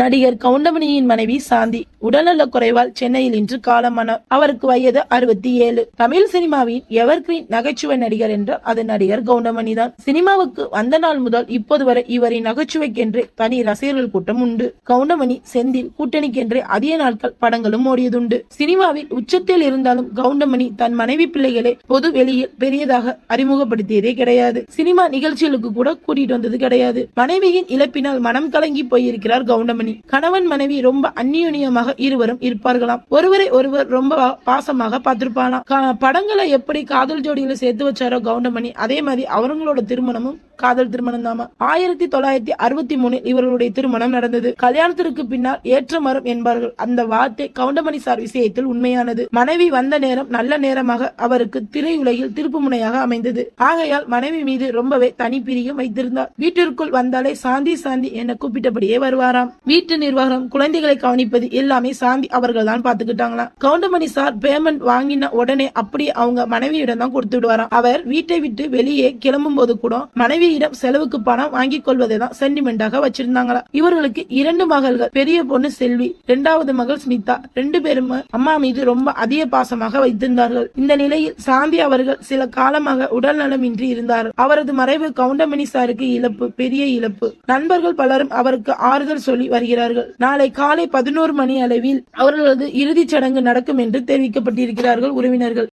நடிகர் கவுண்டமணியின் மனைவி சாந்தி. உடல்நலக் குறைவால் சென்னையில் இன்று காலமானார். அவருக்கு வயது அறுபத்தி ஏழு. தமிழ் சினிமாவின் எவர்கிரீன் நகைச்சுவை நடிகர் என்றால் அது நடிகர் கவுண்டமணி தான். சினிமாவுக்கு வந்த நாள் முதல் இப்போது வரை இவரின் நகைச்சுவைக்கென்றே தனி ரசிகர்கள் கூட்டம் உண்டு. கவுண்டமணி செந்தில் கூட்டணிக்கென்றே அதிக நாட்கள் படங்களும் ஓடியதுண்டு. சினிமாவில் உச்சத்தில் இருந்தாலும் கவுண்டமணி தன் மனைவி பிள்ளைகளை பொது வெளியில் பெரியதாக அறிமுகப்படுத்தியதே கிடையாது. சினிமா நிகழ்ச்சிகளுக்கு கூட கூட்டிட்டு வந்தது கிடையாது. மனைவியின் இழப்பினால் மனம் கலங்கி போயிருக்கிறார் கவுண்டமணி. கணவன் மனைவி ரொம்ப அந்நியுனியமாக இருவரும் இருப்பார்களாம். ஒருவரை ஒருவர் ரொம்ப பாசமாக பார்த்திருப்பானா படங்களை எப்படி காதல் ஜோடியில சேர்த்து வச்சாரோ கவுண்டமணி அதே மாதிரி அவங்களோட திருமணமும் காதல் திருமணம் தாமா ஆயிரத்தி தொள்ளாயிரத்தி அறுபத்தி மூணில் இவர்களுடைய திருமணம் நடந்தது. கல்யாணத்திற்கு பின்னால் ஏற்ற மரம் என்பார்கள். அந்த வார்த்தை கவுண்டமணி சார் விஷயத்தில் உண்மையானது. மனைவி வந்த நேரம் நல்ல நேரமாக அவருக்கு திரையுலகில் திருப்பு முனையாக அமைந்தது. ஆகையால் மனைவி மீது ரொம்பவே தனிப்பிரியம் வைத்திருந்தார். வீட்டிற்குள் வந்தாலே சாந்தி சாந்தி என கூப்பிட்டபடியே வருவாராம். வீட்டு நிர்வாகம் குழந்தைகளை கவனிப்பது எல்லாமே எல்லாமே சாந்தி அவர்கள் தான் பாத்துக்கிட்டாங்களாம் கவுண்டமணி சார் பேமெண்ட் வாங்கின உடனே அப்படி அவங்க மனைவியிடம் தான் கொடுத்து விடுவாராம். அவர் வீட்டை விட்டு வெளியே கிளம்பும் போது கூட மனைவியிடம் செலவுக்கு பணம் வாங்கிக் கொள்வதை தான் சென்டிமெண்டாக வச்சிருந்தாங்களா இவர்களுக்கு இரண்டு மகள்கள் பெரிய பொண்ணு செல்வி இரண்டாவது மகள் ஸ்மிதா ரெண்டு பேரும் அம்மா மீது ரொம்ப அதிக பாசமாக வைத்திருந்தார்கள். இந்த நிலையில் சாந்தி அவர்கள் சில காலமாக உடல் நலமின்றி இருந்தார். அவரது மறைவு கவுண்டமணி சாருக்கு இழப்பு பெரிய இழப்பு. நண்பர்கள் பலரும் அவருக்கு ஆறுதல் சொல்லி வருகிறார்கள். நாளை காலை பதினோரு மணி அளவில் அவர்களது இறுதிச் சடங்கு நடக்கும் என்று தெரிவிக்கப்பட்டிருக்கிறார்கள் உறவினர்கள்.